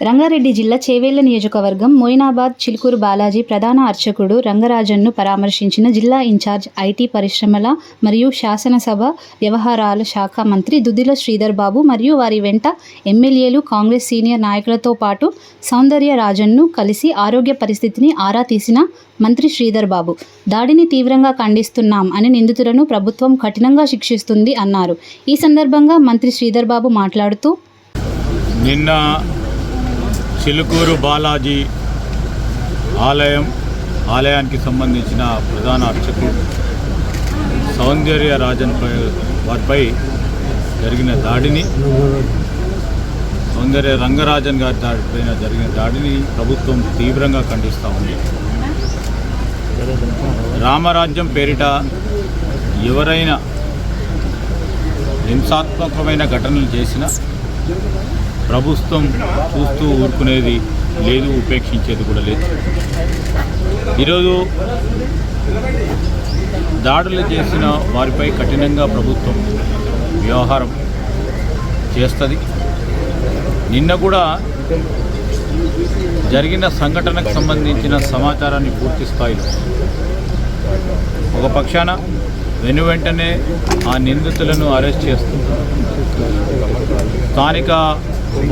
రంగారెడ్డి జిల్లా చేవేళ్ళ నియోజకవర్గం మోయినాబాద్ చిలుకూరు బాలాజీ ప్రధాన అర్చకుడు రంగరాజన్ను పరామర్శించిన జిల్లా ఇన్ఛార్జ్ ఐటీ పరిశ్రమల మరియు శాసనసభ వ్యవహారాల శాఖ మంత్రి దుద్దిల శ్రీధర్ బాబు మరియు వారి వెంట ఎమ్మెల్యేలు కాంగ్రెస్ సీనియర్ నాయకులతో పాటు సౌందర్య రాజన్ను కలిసి ఆరోగ్య పరిస్థితిని ఆరా తీసిన మంత్రి శ్రీధర్ బాబు. దాడిని తీవ్రంగా ఖండిస్తున్నాం అని నిందితులను ప్రభుత్వం కఠినంగా శిక్షిస్తుంది అన్నారు. ఈ సందర్భంగా మంత్రి శ్రీధర్ బాబు మాట్లాడుతూ నిన్న చిలుకూరు బాలాజీ ఆలయం ఆలయానికి సంబంధించిన ప్రధాన అర్చకుడు సౌందర్య రాజన్ వారిపై జరిగిన దాడిని సౌందర్య రంగరాజన్ గారి దాడిపైన జరిగిన దాడిని ప్రభుత్వం తీవ్రంగా ఖండిస్తూ ఉంది. రామరాజ్యం పేరిట ఎవరైనా హింసాత్మకమైన ఘటనలు చేసినా ప్రభుత్వం చూస్తూ ఊరుకునేది లేదు ఉపేక్షించేది కూడా లేదు. ఈరోజు దాడులు చేసిన వారిపై కఠినంగా ప్రభుత్వం వ్యవహారం చేస్తుంది. నిన్న కూడా జరిగిన సంఘటనకు సంబంధించిన సమాచారాన్ని పూర్తి స్థాయిలో ఒక పక్షాన వెను వెంటనే ఆ నిందితులను అరెస్ట్ చేస్తూ స్థానిక O